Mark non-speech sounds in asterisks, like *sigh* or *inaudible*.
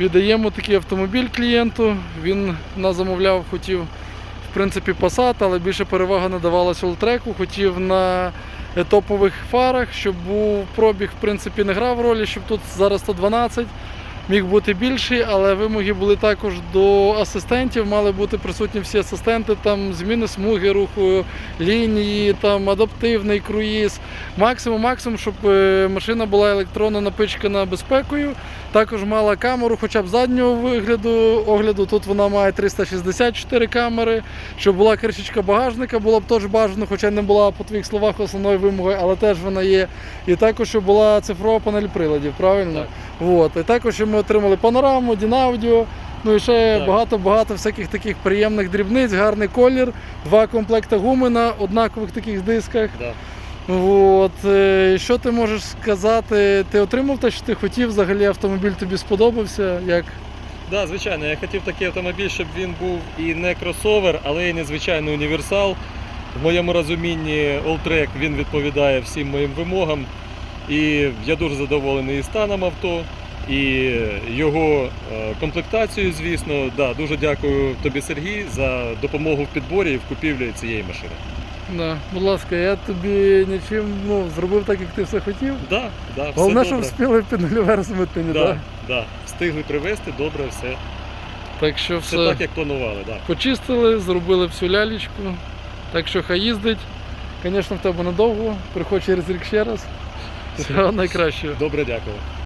Віддаємо такий автомобіль клієнту. Він нас замовляв, хотів в принципі Passat, але більше перевага надавалась Олтреку. Хотів на топових фарах, щоб був пробіг, в принципі, не грав ролі, щоб тут зараз 112. Міг бути більший, але вимоги були також до асистентів. Мали бути присутні всі асистенти, там зміни смуги руху, лінії, там адаптивний круїз. Максимум, максимум, щоб е, машина була електронно напичкана безпекою. Також мала камеру, хоча б заднього вигляду огляду. Тут вона має 364 камери. Щоб була кришечка багажника, було б теж бажано, хоча не була по твоїх словах основною вимогою, але теж вона є. І також щоб була цифрова панель приладів, правильно? Так. От. І також щоб ми отримали панораму, Дінаудіо. Ну і ще багато-багато всяких таких приємних дрібниць, гарний колір, два комплекти гуми на однакових таких дисках. Да. От, е, що ти можеш сказати? Ти отримав те, що ти хотів, взагалі автомобіль тобі сподобався? Як? Да, звичайно, я хотів такий автомобіль, щоб він був і не кросовер, але і не звичайний універсал. В моєму розумінні Alltrack він відповідає всім моїм вимогам. І я дуже задоволений і станом авто, і його е, комплектацією, звісно. Да, дуже дякую тобі, Сергій, за допомогу в підборі і в купівлі цієї машини. Да, будь ласка, я тобі нічим ну, зробив так, як ти все хотів. Да, да, все Головне, щоб добре. встигли під нульове розмитнення. Да, Да. да. Встигли привезти, добре, все. Так що Все все так, як планували. Да. почистили, зробили всю лялечку. Так що хай їздить. Звісно, в тебе недовго. Приходь через рік ще раз. Всього *laughs* найкращого. Добре, дякую.